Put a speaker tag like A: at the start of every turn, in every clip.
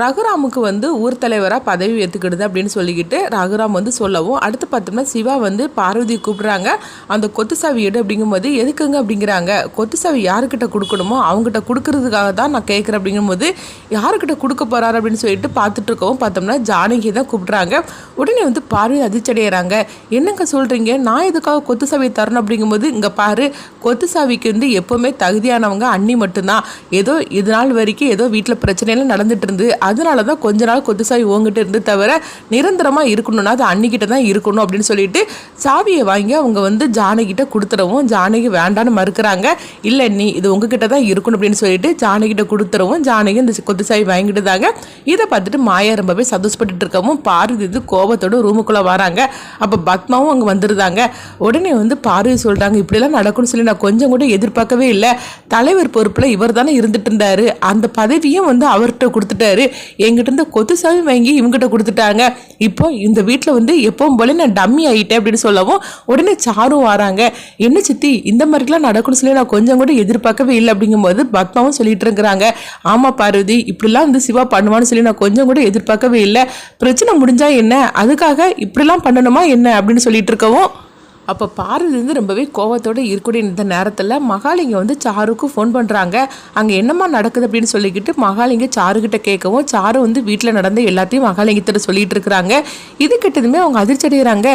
A: ரகுராமுக்கு வந்து ஊர் தலைவராக பதவி ஏற்றுக்கிடுது அப்படின்னு சொல்லிக்கிட்டு ரகுராம் வந்து சொல்லவும் அடுத்து பார்த்தோம்னா சிவா வந்து பார்வதி கூப்பிட்றாங்க. அந்த கொத்து சாவி எடு அப்படிங்கும்போது எதுக்குங்க? அப்படிங்கிறாங்க. கொத்து சாவி யாருக்கிட்ட கொடுக்கணுமோ அவங்ககிட்ட கொடுக்கறதுக்காக தான் நான் கேட்குறேன் அப்படிங்கும்போது யாருக்கிட்ட கொடுக்க போகிறாரு அப்படின்னு சொல்லிட்டு பார்த்துட்டு இருக்கவும் பார்த்தோம்னா ஜானகி தான் கூப்பிட்றாங்க. உடனே வந்து பார்வதி அதிர்ச்சடைகிறாங்க என்னங்க சொல்கிறீங்க நான் எதுக்காக கொத்து சாவி தரணும்? அப்படிங்கும்போது இங்கே பாரு கொத்து சாவிக்கு வந்து எப்போவுமே தகுதியானவங்க அண்ணி மட்டும்தான். ஏதோ இது நாள் வரைக்கும் ஏதோ வீட்டில் பிரச்சனையெல்லாம் நடந்துட்டு இருந்து அதனால தான் கொஞ்ச நாள் கொத்து சாவி உங்ககிட்ட இருந்து தவிர நிரந்தரமாக இருக்கணும்னா அது அன்னிக்கிட்ட தான் இருக்கணும் அப்படின்னு சொல்லிட்டு சாவியை வாங்கி அவங்க வந்து ஜானகிட்ட கொடுத்துறவும் ஜானகி வேண்டான்னு மறுக்கிறாங்க. இல்லை நீ இது உங்ககிட்ட தான் இருக்கணும் அப்படின்னு சொல்லிட்டு ஜானகிட்ட கொடுத்துறவும் ஜானகி இந்த கொத்து சாவி வாங்கிட்டு தாங்க இதை பார்த்துட்டு மாயா ரொம்பவே சந்தோஷப்பட்டுட்டு இருக்கவும் பார்வதி இது கோபத்தோட ரூமுக்குள்ளே வராங்க. அப்போ பத்மாவும் அங்கே வந்துருந்தாங்க. உடனே வந்து பார்வதி சொல்கிறாங்க இப்படிலாம் நடக்கும்னு சொல்லி நான் கொஞ்சம் கூட எதிர்பார்க்கவே இல்லை. தலைவர் பொறுப்பில் இவர் தானே இருந்துட்டு இருந்தாரு. அந்த பதவியும் வந்து அவர்கிட்ட கொடுத்துட்டாரு. என்கிட்ட இருந்து கொத்து சாவி வாங்கி இவங்ககிட்ட கொடுத்துட்டாங்க. இப்போ இந்த வீட்டில் வந்து எப்பவும் போல நான் டம்மி ஆகிட்டேன் அப்படின்னு சொல்லவும் உடனே சாரும் வராங்க. என்ன சித்தி இந்த மாதிரிலாம் நடக்கும்னு சொல்லி நான் கொஞ்சம் கூட எதிர்பார்க்கவே இல்லை. அப்படிங்கும்போது பத்மாவும் சொல்லிட்டு இருக்கிறாங்க. ஆமாம் பார்வதி இப்படிலாம் வந்து சிவா பண்ணுவான்னு சொல்லி நான் கொஞ்சம் கூட எதிர்பார்க்கவே இல்லை. பிரச்சனை முடிஞ்சா என்ன? அதுக்காக இப்படிலாம் பண்ணணுமா என்ன? அப்படின்னு சொல்லிட்டு இருக்கவும் அப்போ பார்வதி வந்து ரொம்பவே கோவத்தோடு இருக்கக்கூடிய இந்த நேரத்தில் மகாலிங்க வந்து சாருக்கு ஃபோன் பண்ணுறாங்க அங்கே என்னம்மா நடக்குது அப்படின்னு சொல்லிக்கிட்டு மகாலிங்க சாருக்கிட்ட கேட்கவும் சாரு வந்து வீட்டில் நடந்த எல்லாத்தையும் மகாலிங்கத்திட்ட சொல்லிட்டு இருக்கிறாங்க. இது கிட்டதுமே அவங்க அதிர்ச்சி அடைகிறாங்க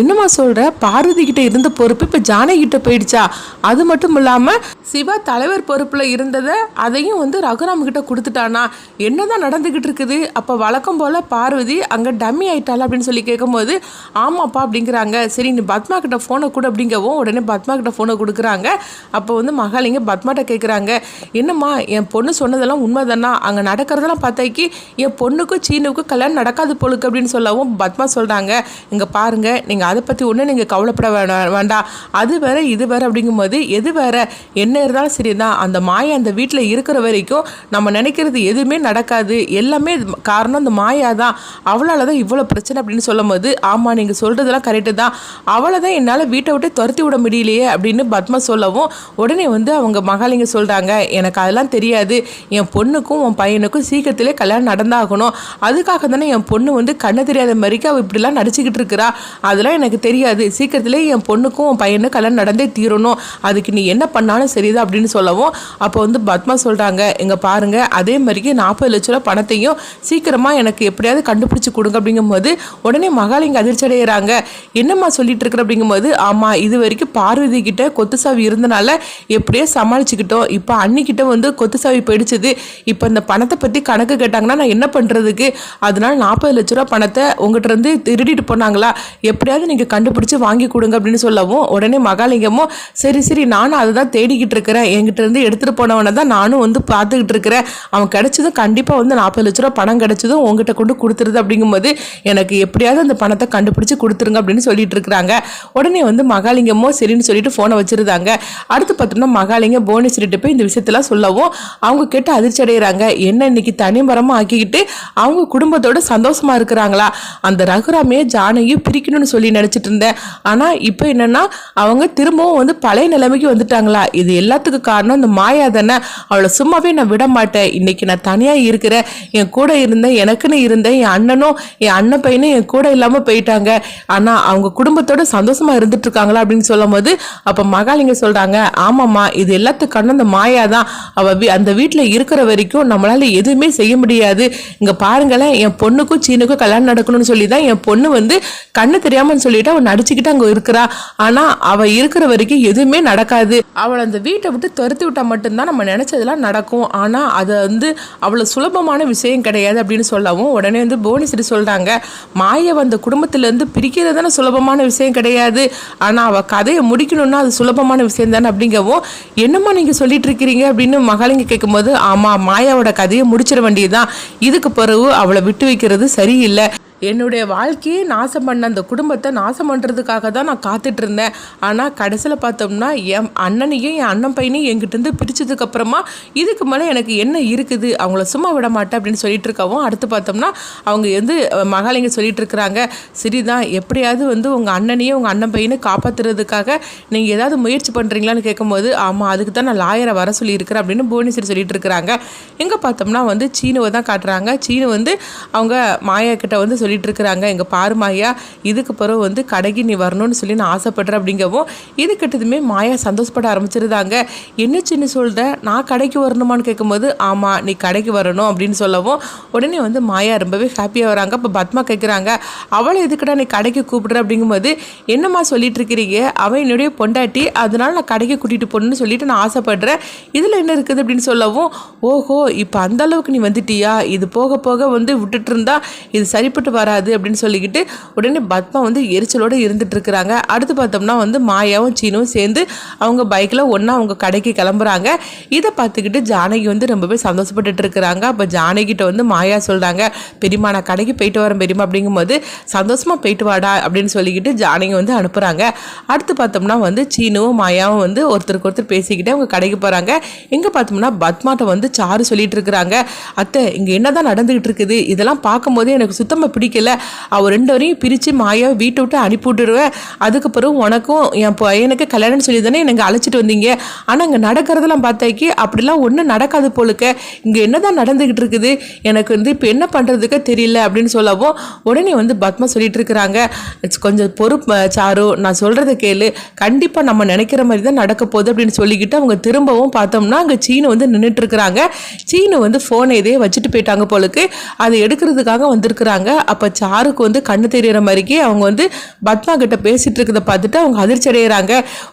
A: என்னம்மா சொல்கிற பார்வதி கிட்ட இருந்த பொறுப்பு இப்போ ஜானகிட்ட போயிடுச்சா? அது மட்டும் இல்லாமல் சிவா தலைவர் பொறுப்பில் இருந்ததை அதையும் வந்து ரகுராம் கிட்ட கொடுத்துட்டானா? என்னதான் நடந்துக்கிட்டு இருக்குது? அப்போ வழக்கம் போல் பார்வதி அங்கே டம்மி ஆயிட்டாளா அப்படின்னு சொல்லி கேட்கும்போது ஆமாப்பா அப்படிங்கிறாங்க. சரி நீ பத்மா கிட்ட ஃபோனை கூட அப்படிங்கவும் உடனே பத்மா கிட்ட ஃபோனை கொடுக்குறாங்க. அப்போ வந்து மகாலிங்க பத்மாட்ட கேட்குறாங்க என்னம்மா என் பொண்ணு சொன்னதெல்லாம் உண்மைதானா? அங்கே நடக்கிறதெல்லாம் பார்த்தாக்கி என் பொண்ணுக்கும் சீனுக்கும் கல்யாணம் நடக்காது போலுக்கு அப்படின்னு சொல்லவும் பத்மா சொல்கிறாங்க இங்கே பாருங்கள் நீங்கள் அதை பற்றி ஒன்றும் நீங்கள் கவலைப்பட வேணா- வேண்டாம். அது வேற இது வேற அப்படிங்கும்போது எது வேற? என்ன இருந்தாலும் சரிதான். அந்த மாயா அந்த வீட்டில் இருக்கிற வரைக்கும் நம்ம நினைக்கிறது எதுவுமே நடக்காது. எல்லாமே காரணம் அந்த மாயா தான் அவளால் தான் இவ்வளோ பிரச்சனை அப்படின்னு சொல்லும்போது ஆமாம் நீங்கள் சொல்கிறதெல்லாம் கரெக்டு தான். அவளை தான் என்னால் வீட்டை விட்டு துரத்தி விட முடியலையே அப்படின்னு பத்மா சொல்லவும் உடனே வந்து அவங்க மகாலிங்க சொல்கிறாங்க எனக்கு அதெல்லாம் தெரியாது. என் பொண்ணுக்கும் உன் பையனுக்கும் சீக்கிரத்திலே கல்யாணம் நடந்தாகணும். அதுக்காக தானே என் பொண்ணு வந்து கண்ணு தெரியாத மாதிரிக்கு அவள் இப்படிலாம் நடிச்சுக்கிட்டு இருக்கிறா. அதெல்லாம் எனக்கு தெரியாது. சீக்கிரத்திலே என் பொண்ணுக்கும் உன் பையனுக்கும் கல்யாணம் நடந்தே தீரணும். அதுக்கு நீ என்ன பண்ணாலும் சரிதான் அப்படின்னு சொல்லவும் அப்போ வந்து பத்மா சொல்கிறாங்க இங்கே பாருங்க அதே மாதிரிக்கு நாற்பது லட்ச ரூபா பணத்தையும் சீக்கிரமாக எனக்கு எப்படியாவது கண்டுபிடிச்சி கொடுங்க அப்படிங்கும்போது உடனே மகாலிங்க அதிர்ச்சி அடைகிறாங்க என்னம்மா சொல்லிட்டு இருக்கிற? அப்படிங்கும்போது ஆமாம் இது வரைக்கும் பார்வதி கிட்ட கொத்து சாவி இருந்தனால எப்படியோ சமாளிச்சுக்கிட்டோம். இப்போ அன்னிக்கிட்ட வந்து கொத்து சாவி போயிடுச்சுது. இப்போ இந்த பணத்தை பற்றி கணக்கு கேட்டாங்கன்னா நான் என்ன பண்ணுறதுக்கு அதனால நாற்பது லட்ச ரூபா பணத்தை உங்ககிட்ட இருந்து திருடிட்டு போனாங்களா? எப்படியாவது நீங்கள் கண்டுபிடிச்சி வாங்கி கொடுங்க அப்படின்னு சொல்லவும் உடனே மகாலிங்கமும் சரி சரி நானும் அதை தான் தேடிக்கிட்டு இருக்கிறேன். என்கிட்ட இருந்து எடுத்துகிட்டு போனவனை தான் நானும் வந்து பார்த்துக்கிட்டு இருக்கிறேன். அவன் கிடைச்சதும் கண்டிப்பாக வந்து நாற்பது லட்ச ரூபா பணம் கிடைச்சதும் உங்ககிட்ட கொண்டு கொடுத்துருது அப்படிங்கும்போது எனக்கு எப்படியாவது அந்த பணத்தை கண்டுபிடிச்சி கொடுத்துருங்க அப்படின்னு சொல்லிட்டு இருக்கிறாங்க. உடனே வந்து மகாலிங்கமோ சரின்னு சொல்லிட்டு ஃபோனை வச்சிருந்தாங்க. அடுத்து பார்த்தோம்னா மகாலிங்க புவனேஸ்வரிட்ட போய் இந்த விஷயத்தெல்லாம் சொல்லவும் அவங்க கேட்டு அதிர்ச்சி அடைகிறாங்க என்ன இன்னைக்கு தனிமரமாக ஆக்கிக்கிட்டு அவங்க குடும்பத்தோட சந்தோஷமா இருக்கிறாங்களா? அந்த ரகுராமையே ஜானகியும் பிரிக்கணும்னு சொல்லி நினச்சிட்டு இருந்தேன். ஆனால் இப்போ என்னன்னா அவங்க திரும்பவும் வந்து பழைய நிலைமைக்கு வந்துட்டாங்களா? இது எல்லாத்துக்கும் காரணம் இந்த மாயா தானே. அவளை சும்மாவே நான் விட மாட்டேன். இன்னைக்கு நான் தனியாக இருக்கிறேன். என் கூட இருந்தேன் எனக்குன்னு இருந்தேன். என் அண்ணனும் என் அண்ணன் பையனும் என் கூட இல்லாமல் போயிட்டாங்க. ஆனால் அவங்க குடும்பத்தோட சந்தோஷமா இருந்துட்டு இருக்காங்களா அப்படின்னு சொல்லும் போது அப்போ மகாலிங்க சொல்கிறாங்க ஆமாம்மா இது எல்லாத்துக்கும் அந்த மாயா தான் அவள் வீ- அந்த வீட்டில் இருக்கிற வரைக்கும் நம்மளால் எதுவுமே செய்ய முடியாது. இங்கே பாருங்களேன் என் பொண்ணுக்கும் சீனுக்கும் கல்யாணம் நடக்கணும்னு சொல்லி தான் என் பொண்ணு வந்து கண்ணு தெரியாமன்னு சொல்லிட்டு அவன் நடிச்சுக்கிட்டு அங்கே இருக்கிறா. ஆனால் அவள் இருக்கிற வரைக்கும் எதுவுமே நடக்காது. அவளை அந்த வீட்டை விட்டு துரத்தி விட்டா மட்டும்தான் நம்ம நினச்சதெல்லாம் நடக்கும். ஆனால் அதை வந்து அவ்வளோ சுலபமான விஷயம் கிடையாது அப்படின்னு சொல்லவும் உடனே வந்து புவனேஸ்வரி சொல்கிறாங்க மாயை அந்த குடும்பத்திலேருந்து பிரிக்கிறது தானே சுலபமான விஷயம் கிடையாது. ஆனா அவ கதையை முடிக்கணும்னா அது சுலபமான விஷயம் தானே அப்படிங்கவும் என்னம்மா நீங்க சொல்லிட்டு இருக்கிறீங்க அப்படின்னு மகாலிங்க கேட்கும்போது ஆமா மாயாவோட கதையை முடிச்சிட வேண்டியதுதான். இதுக்கு பிறகு அவளை விட்டு வைக்கிறது சரியில்லை. என்னுடைய வாழ்க்கையே நாசம் பண்ண அந்த குடும்பத்தை நாசம் பண்ணுறதுக்காக தான் நான் காத்துட்டு இருந்தேன் ஆனால் கடைசியில் பார்த்தோம்னா என் அண்ணனையும் என் அண்ணன் பையனையும் என்கிட்டருந்து பிரித்ததுக்கப்புறமா இதுக்கு மேலே எனக்கு என்ன இருக்குது? அவங்கள சும்மா விட மாட்டேன் அப்படின்னு சொல்லிட்டு இருக்கவும் அடுத்து பார்த்தோம்னா அவங்க வந்து அஹ், மகாலிங்க சொல்லிட்டு இருக்கிறாங்க. சரிதான் எப்படியாவது வந்து உங்கள் அண்ணனையும் உங்கள் அண்ணன் பையனையும் காப்பாற்றுறதுக்காக நீங்கள் ஏதாவது முயற்சி பண்ணுறீங்களான்னு கேட்கும்போது ஆமாம் அதுக்கு தான் நான் லாயரை வர சொல்லியிருக்கிறேன் அப்படின்னு புவனேஸ்வரி சொல்லிட்டு இருக்கிறாங்க. எங்கே பார்த்தோம்னா வந்து சீனுவை தான் காட்டுறாங்க. சீனு வந்து அவங்க மாயா கிட்ட வந்து சொல்லிட்டு இருக்கிறாங்க எங்கள் பாரு மாயா இதுக்கு பிறகு வந்து கடைக்கு நீ வரணும்னு சொல்லி நான் ஆசைப்படுறேன் அப்படிங்கவும் இது கிட்டதுமே மாயா சந்தோஷப்பட ஆரம்பிச்சிருந்தாங்க. என்ன சின்ன சொல்ற? நான் கடைக்கு வரணுமான்னு கேட்கும்போது ஆமாம் நீ கடைக்கு வரணும் அப்படின்னு சொல்லவும் உடனே வந்து மாயா ரொம்பவே ஹாப்பியாக வராங்க. இப்போ பத்மா கேட்குறாங்க அவளை எதுக்குடா நீ கடைக்கு கூப்பிடுற? அப்படிங்கும்போது என்னம்மா சொல்லிட்டு இருக்கிறீங்க அவன் என்னுடைய பொண்டாட்டி அதனால நான் கடைக்கு கூட்டிகிட்டு போகணும்னு சொல்லிட்டு நான் ஆசைப்படுறேன். இதில் என்ன இருக்குது? அப்படின்னு சொல்லவும் ஓஹோ இப்போ அந்த அளவுக்கு நீ வந்துட்டியா? இது போக போக வந்து விட்டுட்டு இருந்தா இது சரிப்பட்டு வர வராது அப்படின்னு சொல்லிக்கிட்டு உடனே பத்மா வந்து எரிச்சலோடு இருந்துட்டு இருக்கிறாங்க. அடுத்து பார்த்தோம்னா வந்து மாயாவும் சீனும் சேர்ந்து அவங்க பைக்கில் ஒன்றா அவங்க கடைக்கு கிளம்புறாங்க. இதை பார்த்துக்கிட்டு ஜானகி வந்து ரொம்பவே சந்தோஷப்பட்டுட்டு இருக்கிறாங்க. அப்போ ஜானகிட்ட வந்து மாயா சொல்கிறாங்க பெரியம்மா நான் கடைக்கு போயிட்டு வரேன் பெரியம்மா. அப்படிங்கும்போது சந்தோஷமாக போயிட்டு வாடா. அப்படின்னு சொல்லிக்கிட்டு ஜானகி வந்து அனுப்புகிறாங்க அடுத்து பார்த்தோம்னா வந்து சீனுவும் மாயாவும் வந்து ஒருத்தருக்கு ஒருத்தர் பேசிக்கிட்டு அவங்க கடைக்கு போகிறாங்க எங்கே பார்த்தோம்னா பத்மாட்ட வந்து சாரு சொல்லிட்டு இருக்கிறாங்க. அத்தை இங்கே என்னதான் நடந்துகிட்டு இருக்குது? இதெல்லாம் பார்க்கும்போதே எனக்கு சுத்தமாக பிடிக்கல. அவர் ரெண்டு வரையும் பிரித்து மாயாவை வீட்டை விட்டு அனுப்பி விட்டுருவேன் அதுக்கப்புறம் உனக்கும் என் பையனுக்கு கல்யாணம் சொல்லி தானே எனக்கு அழைச்சிட்டு வந்தீங்க. ஆனால் இங்கே நடக்கிறதெல்லாம் பார்த்தாக்கி அப்படிலாம் ஒன்றும் நடக்காது போலுக்க. இங்கே என்ன தான் நடந்துக்கிட்டு இருக்குது? எனக்கு வந்து இப்போ என்ன பண்ணுறதுக்கு தெரியல அப்படின்னு சொல்லவும் உடனே வந்து பத்மா சொல்லிட்டு இருக்கிறாங்க. கொஞ்சம் பொறுப்பு சாரு நான் சொல்கிறத கேளு. கண்டிப்பாக நம்ம நினைக்கிற மாதிரி தான் நடக்க போகுது அப்படின்னு சொல்லிக்கிட்டு அவங்க திரும்பவும் பார்த்தோம்னா அங்கே சீனு வந்து நின்றுட்டு இருக்கிறாங்க. சீனு வந்து ஃபோனை இதே வச்சுட்டு போயிட்டாங்க போலுக்கு. அதை எடுக்கிறதுக்காக வந்திருக்கிறாங்க. அப்போ சாருக்கு வந்து கண்ணு தெரியற மாதிரிக்கே அவங்க வந்து பத்மா கிட்ட பேசிட்டு இருக்கிறத பார்த்துட்டு அவங்க அதிர்ச்சி அடைகிறாங்க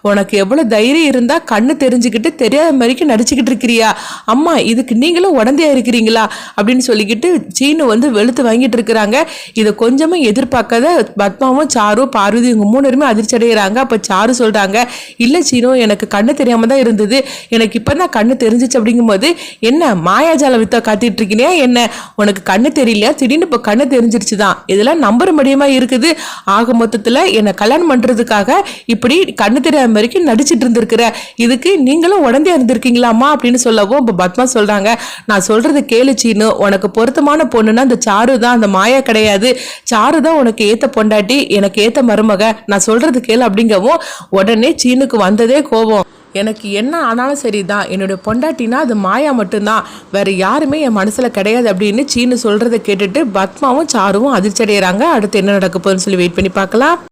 A: உனக்கு எவ்வளோ தைரியம் இருந்தால் கண்ணு தெரிஞ்சுக்கிட்டு தெரியாத மாதிரிக்கு நடிச்சுக்கிட்டு இருக்கிறியா? அம்மா இதுக்கு நீங்களும் உடந்தையா இருக்கிறீங்களா? அப்படின்னு சொல்லிக்கிட்டு சீனு வந்து வெளுத்து வாங்கிட்டு இருக்கிறாங்க. இதை கொஞ்சமும் எதிர்பார்க்காத பத்மாவும் சாரும் பார்வதி இவங்க மூணு பேருமே அதிர்ச்சி அடைகிறாங்க அப்போ சாரு சொல்கிறாங்க இல்லை சீனு எனக்கு கண்ணு தெரியாமல் தான் இருந்தது. எனக்கு இப்போ தான் கண்ணு தெரிஞ்சிச்சு. அப்படிங்கும்போது என்ன மாயாஜால வித்த காத்திட்டு இருக்கீங்க என்ன? உனக்கு கண்ணு தெரியலையா? திடீர்னு இப்போ கண்ணு தெரிஞ்சிருச்சு. தான் இதெல்லாம் நம்புற முடியுமா இருக்குது? ஆக மொத்தத்தில் என்னை கல்யாணம் பண்ணுறதுக்காக இப்படி கண்ணு தெரியாத வரைக்கும் நடிச்சிட்டு இருந்திருக்கிற. இதுக்கு நீங்களும் உடந்தே இருந்திருக்கீங்களாம்மா அப்படின்னு சொல்லவும் இப்போ பத்மா சொல்கிறாங்க நான் சொல்கிறது கேளு சீனு. உனக்கு பொருத்தமான பொண்ணுன்னா அந்த சாரு தான். அந்த மாயா கிடையாது. சாரு தான் உனக்கு ஏற்ற பொண்டாட்டி. எனக்கு ஏற்ற மருமக. நான் சொல்கிறது கேளு அப்படிங்கவும் உடனே சீனுக்கு வந்ததே கோபம். எனக்கு என்ன ஆனாலும் சரிதான். என்னுடைய பொண்டாட்டினா அது மாயா மட்டும்தான். வேற யாருமே என் மனசுல கிடையாது அப்படின்னு சீனு சொல்றதை கேட்டுட்டு பத்மாவும் சாருவும் அதிர்ச்சி அடைகிறாங்க அடுத்து என்ன நடக்க போகுதுன்னு சொல்லி வெயிட் பண்ணி பார்க்கலாம்.